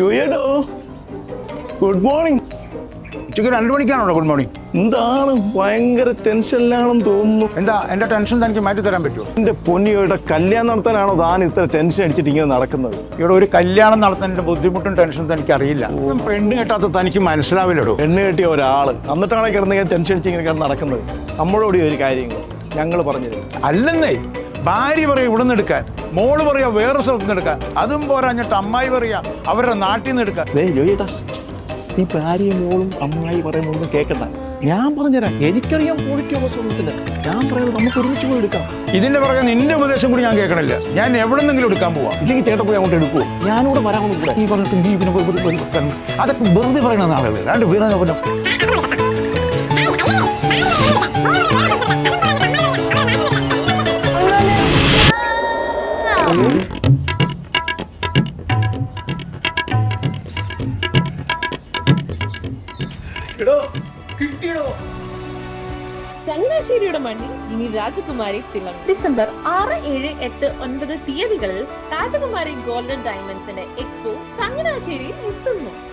ജോയേട്ടോ good morning ഉച്ചയ്ക്ക് രണ്ട് മണിക്കാണോ good morning എന്താണ് ഭയങ്കര ടെൻഷനിലാണെന്ന് തോന്നുന്നു. എന്താ എന്റെ ടെൻഷൻ തനിക്ക് മാറ്റി തരാൻ പറ്റുമോ? എന്റെ പൊന്നിയുടെ കല്യാണം നടത്താനാണോ താൻ ഇത്ര ടെൻഷൻ അടിച്ചിട്ട് ഇങ്ങനെ നടക്കുന്നത്? ഇവിടെ ഒരു കല്യാണം നടത്താൻ ബുദ്ധിമുട്ടും ടെൻഷനും തനിക്ക് അറിയില്ല. പെണ്ണ് കെട്ടാത്ത തനിക്ക് മനസ്സിലാവില്ലടോ. പെണ്ണ് കെട്ടിയ ഒരാൾ. എന്നിട്ടാണ് കിടന്ന് ടെൻഷൻ അടിച്ച് ഇങ്ങനെ കിടന്ന് നടക്കുന്നത്. നമ്മളോട് ഒരു കാര്യങ്ങൾ ഞങ്ങൾ പറഞ്ഞു തരും അല്ലെന്നേ ഭാര്യ പറയും ഇവിടെ നിന്ന് എടുക്കാൻ. മോൾ പറയാ വേറെ സ്ഥലത്ത് നിന്ന് എടുക്കാൻ അതും പോരാഞ്ഞിട്ട് അമ്മായി പറയാ അവരുടെ നാട്ടിൽ നിന്ന് എടുക്കാൻ ജോയേട്ടാ ഈ ഭാര്യയും മോളും അമ്മായി പറയുന്നതൊന്നും കേൾക്കണ്ട ഞാൻ പറഞ്ഞുതരാം എനിക്കറിയാം ക്വാളിറ്റി ഉള്ള ഞാൻ പറയുന്നത് നമുക്ക് ഒരുമിച്ച് പോയി എടുക്കാം ഇതിന്റെ പുറകെ നിന്റെ ഉപദേശം കൂടി ഞാൻ കേൾക്കണില്ല ഞാൻ എവിടെ നിന്നെങ്കിലും എടുക്കാൻ പോവാം ഇല്ലെങ്കിൽ ചേട്ടൻ പോയി അങ്ങോട്ട് എടുക്കുമോ ഞാനിവിടെ വരാമെന്ന് കൂടെ നീ പറഞ്ഞിട്ട് നീ പിന്നെ പോയി. അതൊക്കെ വെറുതെ പറയുന്ന ആളുകൾ രണ്ട് ചങ്ങനാശ്ശേരിയുടെ മണ്ണിൽ ഇനി രാജകുമാരി തിളങ്ങും. ഡിസംബർ ആറ് ഏഴ് എട്ട് ഒൻപത് തീയതികളിൽ രാജകുമാരി ഗോൾഡൻ ഡയമണ്ട്സിന്റെ എക്സ്പോ ചങ്ങനാശ്ശേരിയിൽ എത്തുന്നു.